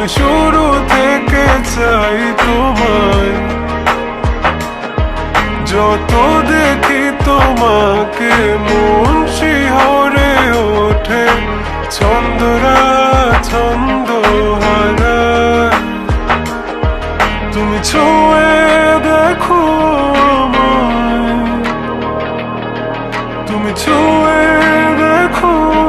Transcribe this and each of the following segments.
আমি শুরু থেকে চাই তোমায়। যত দেখি তোমাকে মন শিহরে ওঠে ছন্দরা ছন্দ তুমি ছুঁয়ে দেখো তুমি ছুঁয়ে দেখো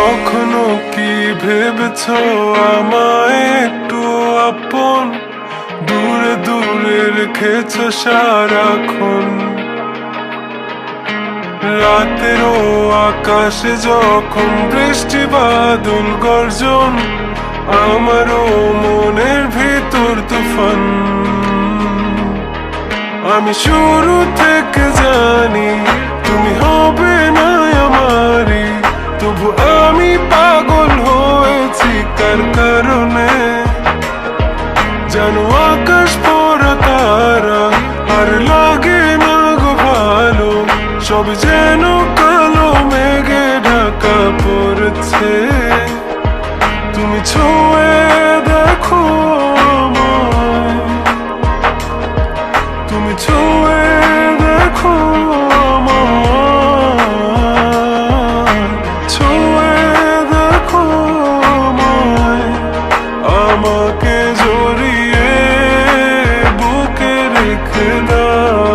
কখনো কি ভেবেছ আমায় একটু আপন? দূরে দূরে রেখেছ সারাক্ষণ। রাতেরও আকাশে যখন বৃষ্টি বাদল গর্জন আমারও মনের ভিতর তুফান। আমি শুরু থেকে জানি তুমি হবে না আমারই তবু আমি পাগল হয়েছি তার কারণে? জানো আকাশ পড়া তারা, আর লাগে না গো ভালো, সব যেন কালো মেঘে ঢাকা পড়ছে। তুমি ছুঁয়ে Oh.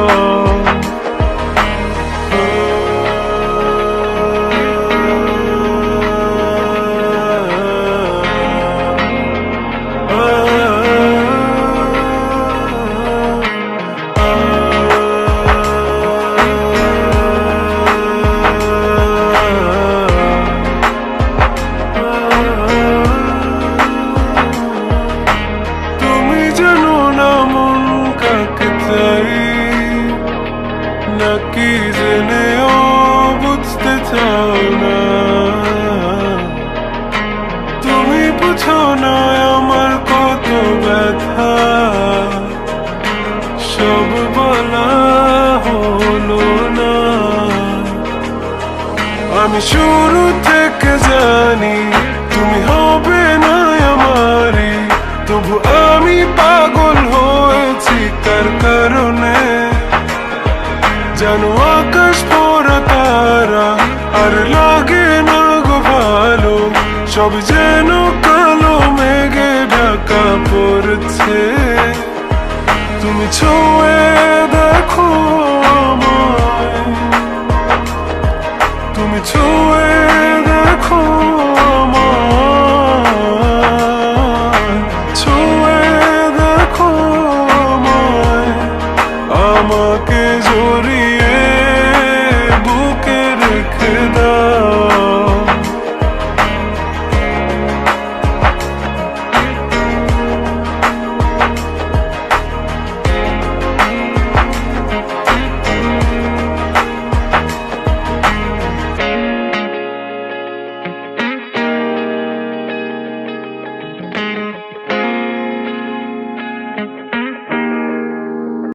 আমি শুরু থেকে জানি, তুমি হবে না আমারই তবু আমি পাগল হয়েছি কার কারণে। জানো আকাশ পড়া তারা, আর লাগে না গো ভালো, সব যেন কালো মেঘে ঢাকা পড়ছে। তুমি ছুঁয়ে দেখো